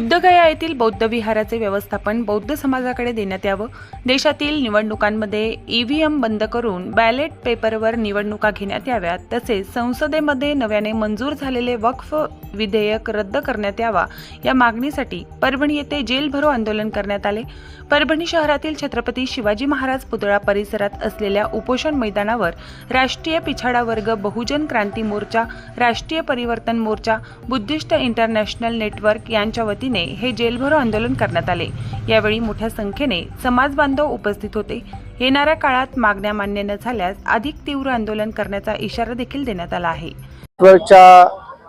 बुद्धगया येथील बौद्ध विहाराचे व्यवस्थापन बौद्ध समाजाकडे देण्यात यावं. देशातील निवडणुकांमध्ये ईव्हीएम बंद करून बॅलेट पेपरवर निवडणुका घेण्यात याव्यात. तसेच संसदेमध्ये नव्याने मंजूर झालेले वक्फ विधेयक रद्द करण्यात यावा. या मागणीसाठी परभणी येथे जेल भरो आंदोलन करण्यात आले. परभणी शहरातील छत्रपती शिवाजी महाराज पुतळा परिसरात असलेल्या उपोषण मैदानावर राष्ट्रीय पिछाडा वर्ग बहुजन क्रांती मोर्चा राष्ट्रीय परिवर्तन मोर्चा बुद्धिस्ट इंटरनॅशनल नेटवर्क यांच्या वतीने हे जेलभरो आंदोलन करण्यात आले. यावेळी मोठ्या संख्येने समाज बांधव उपस्थित होते. येणाऱ्या काळात मागण्या मान्य न झाल्यास अधिक तीव्र आंदोलन करण्याचा इशारा देखील देण्यात आला आहे.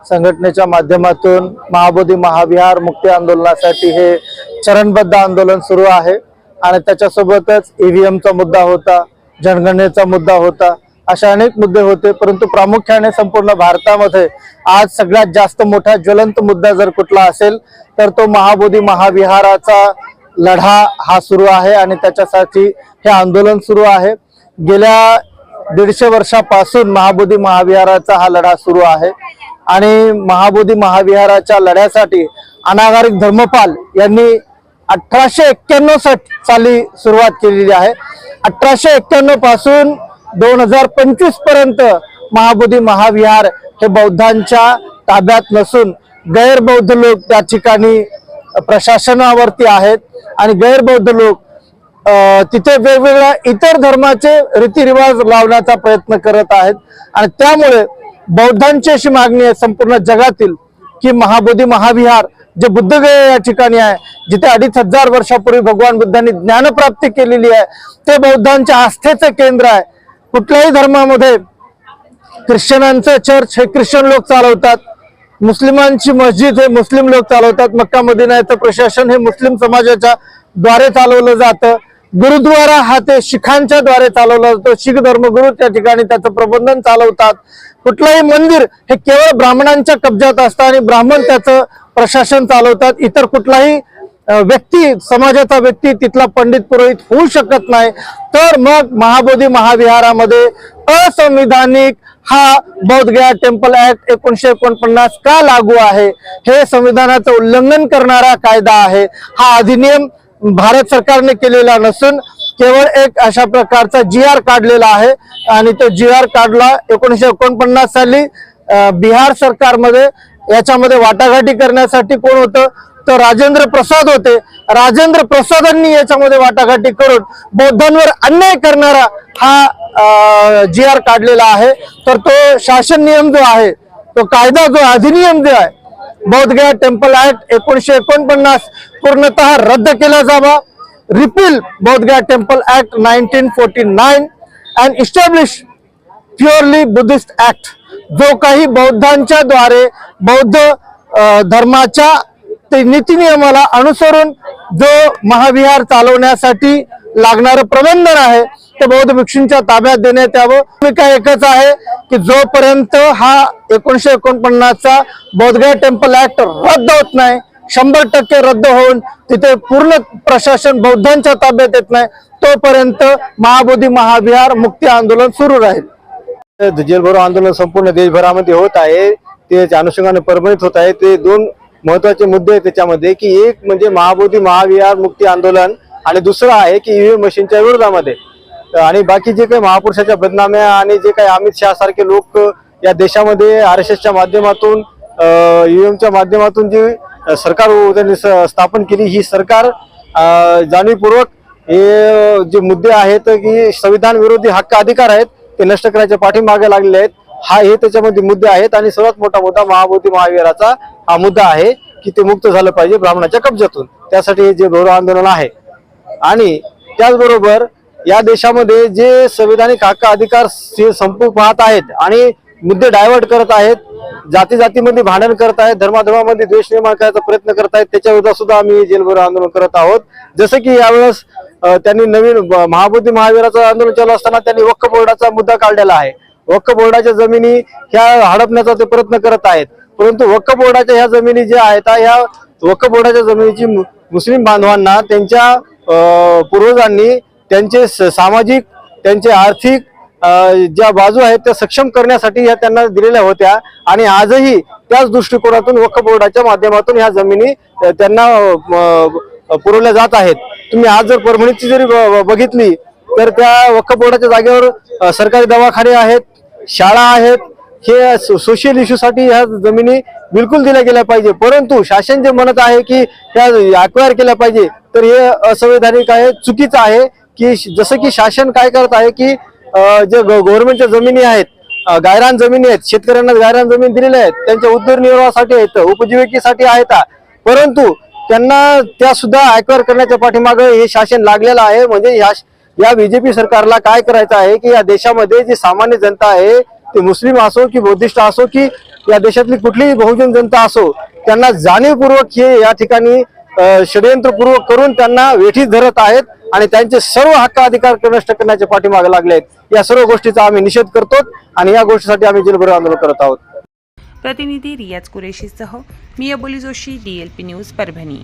संघटनेच्या माध्यमातून महाबोधी महाविहार मुक्ती आंदोलनासाठी हे चरणबद्ध आंदोलन सुरू आहे. आणि त्याच्यासोबतच ईव्हीएमचा मुद्दा होता जनगणनेचा मुद्दा होता. अशा अनेक मुद्दे होते परंतु प्रामुख्याने संपूर्ण भारतामध्ये आज सगळ्यात जास्त मोठा ज्वलंत मुद्दा जर कुठला असेल तर तो महाबोधी महाविहाराचा लढा हा सुरू आहे आणि त्याच्यासाठी हे आंदोलन सुरू आहे. गेल्या दीडशे वर्षापासून महाबोधी महाविहाराचा हा लढा सुरू आहे आणि महाबोधी महाविहाराच्या लढ्यासाठी अनागारिक धर्मपाल यांनी अठराशे एक्क्याण्णव साली सुरुवात केलेली आहे. अठराशे एक्क्याण्णवपासून दोन हजार पंचवीसपर्यंत महाबोधी महाविहार हे बौद्धांच्या ताब्यात नसून गैरबौद्ध लोक त्या ठिकाणी प्रशासनावरती आहेत आणि गैरबौद्ध लोक तिथे वेगवेगळ्या इतर धर्माचे रीतिरिवाज लावण्याचा प्रयत्न करत आहेत. आणि त्यामुळे बौद्धांची अशी मागणी आहे संपूर्ण जगातील की महाबोधी महाविहार जे बुद्धगया या ठिकाणी आहे जिथे अडीच हजार वर्षापूर्वी भगवान बुद्धांनी ज्ञानप्राप्ती केलेली आहे ते बौद्धांच्या आस्थेचं केंद्र आहे. कुठल्याही धर्मामध्ये ख्रिश्चनांचं चर्च हे ख्रिश्चन लोक चालवतात. मुस्लिमांची मस्जिद हे मुस्लिम लोक चालवतात. मक्का मदिनाचं प्रशासन हे मुस्लिम समाजाच्या द्वारे चालवलं जातं. गुरुद्वारा हा ते शिखांच्या द्वारे चालवला जातो. शीख धर्मगुरू त्या ठिकाणी त्याचं प्रबंधन चालवतात. कुठलंही मंदिर हे केवळ ब्राह्मणांच्या कब्जात असतं आणि ब्राह्मण त्याचं प्रशासन चालवतात. इतर कुठलाही व्यक्ती समाजाचा व्यक्ती तिथला पंडित पुरोहित होऊ शकत नाही. तर मग महाबोधी महाविहारामध्ये असंविधानिक हा बौद्धगया टेम्पल ऍक्ट एकोणीशे एकोणपन्नास का लागू आहे? हे संविधानाचं उल्लंघन करणारा कायदा आहे. हा अधिनियम भारत सरकारने केलेला नसून केवळ एक अशा प्रकारचा जी आर काढलेला आहे आणि तो जी आर काढला एकोणीशे एकोणपन्नास साली बिहार सरकारमध्ये. याच्यामध्ये वाटाघाटी करण्यासाठी कोण होतं? तर राजेंद्र प्रसाद होते. राजेंद्र प्रसादांनी याच्यामध्ये वाटाघाटी करून बौद्धांवर अन्याय करणारा हा जी आर काढलेला आहे. तर तो शासन नियम जो आहे तो कायदा जो अधिनियम जो आहे बौद्धगया टेम्पल ऍक्ट एकोणीशे एकोणपन्नास पूर्णतः रद्द केला जावा. Repeal Bodhgaya temple act nineteen forty nine and establish purely Buddhist act. जो काही बौद्धांच्या द्वारे बौद्ध धर्माच्या ते नीतिनियमाला अनुसरून जो महाविहार चालवण्यासाठी लागणारं प्रबंधन आहे ते बौद्ध भिक्षूंच्या ताब्यात देण्यात यावं. भूमिका एकच आहे की जोपर्यंत हा एकोणीशे एकोणपन्नासचा बौद्धगया टेम्पल ऍक्ट रद्द होत नाही शंभर टक्के रद्द होऊन तिथे पूर्ण प्रशासन बौद्धांच्या ताब्यात येत नाही तोपर्यंत महाबोधी महाविहार मुक्ती आंदोलन सुरू राहील. जेलभरो आंदोलन संपूर्ण देशभरामध्ये होत आहे ते अनुषंगाने परभणीत होत आहे ते दोन महत्त्वाचे मुद्दे आहेत त्याच्यामध्ये की एक म्हणजे महाबोधी महाविहार मुक्ती आंदोलन आणि दुसरं आहे की ईव्हीएम मशीनच्या विरोधामध्ये. आणि बाकी जे काही महापुरुषाच्या बदनाम्या आणि जे काही अमित शहा सारखे लोक या देशामध्ये आर एस एसच्या माध्यमातून ईव्हीएमच्या माध्यमातून जी सरकार त्यांनी स- स्थापन केली ही सरकार जाणीवपूर्वक हे जे मुद्दे आहेत की संविधान विरोधी हक्क अधिकार आहेत ते नष्ट करायच्या पाठीमागे लागलेले आहेत. हा हे त्याच्यामध्ये मुद्दे आहेत आणि सर्वात मोठा मुद्दा महाबोधी महाविहाराचा हा मुद्दा आहे की ते मुक्त झालं पाहिजे ब्राह्मणाच्या कब्जातून. त्यासाठी हे जे गौरव आंदोलन आहे. आणि त्याचबरोबर या देशामध्ये जे संविधानिक हक्क अधिकार से- संपू पाहत आहेत आणि मुद्दे डायव्हर्ट करत आहेत जाती जातीमध्ये भांडण करत आहेत धर्माधर्मामध्ये द्वेष निर्माण करायचा प्रयत्न करत आहेत त्याच्या सुद्धा आम्ही जेलभरो आंदोलन करत आहोत. जसं की यावेळेस त्यांनी नवीन महाबुद्धी महावीराचं आंदोलन चालू असताना त्यांनी वक्फ बोर्डाचा मुद्दा काढलेला आहे. वक्फ बोर्डाच्या जमिनी ह्या हडपण्याचा ते प्रयत्न करत आहेत. परंतु वक्फ बोर्डाच्या ह्या जमिनी ज्या आहेत ह्या वक्फ बोर्डाच्या जमिनीची मु- मुस्लिम बांधवांना त्यांच्या पूर्वजांनी त्यांचे स- सामाजिक त्यांचे आर्थिक ज्या बाजू आहेत त्या सक्षम करण्यासाठी ह्या त्यांना दिलेल्या होत्या. आणि आजही त्याच दृष्टिकोनातून वक्फ बोर्डाच्या माध्यमातून ह्या जमिनी त्यांना पुरवल्या जात आहेत. तुम्ही आज जर परभणीची जरी ब- बघितली तर त्या वक्फ बोर्डाच्या जागेवर सरकारी दवाखाने आहेत शाळा आहेत हे सोशल इश्यूसाठी ह्या जमिनी बिलकुल दिल्या गेल्या पाहिजे. परंतु शासन जे म्हणत आहे की त्या अक्वायर केल्या पाहिजे तर हे असंवैधानिक आहे चुकीचं आहे की जसं की शासन काय करत आहे की जे गव्हर्नमेंटच्या जमिनी आहेत गायरान जमिनी आहेत शेतकऱ्यांना गायरान जमीन दिलेल्या आहेत त्यांच्या उदरनिर्वाहासाठी आहेत उपजीविकेसाठी आहेत परंतु त्यांना त्या सुद्धा अक्वायर करण्याच्या पाठीमागे हे शासन लागलेलं आहे म्हणजे या बीजेपी सरकारला काय करायचं आहे की या देशामध्ये जी सामान्य जनता आहे ती मुस्लिम असो की बौद्धिस्ट असो की या देशातली कुठलीही बहुजन जनता असो त्यांना जाणीवपूर्वक हे या ठिकाणी षडयंत्रपूर्वक करून त्यांना वेठीस धरत आहेत आणि त्यांचे सर्व हक्क अधिकार नष्ट करण्याच्या पाठीमागे लागले आहेत. या सर्व गोष्टीचा आम्ही निषेध करतो आणि या गोष्टीसाठी आम्ही जलभर आंदोलन करत आहोत. प्रतिनिधी रियाज कुरेशीसह मी अबोली जोशी डीएलपी न्यूज परभणी.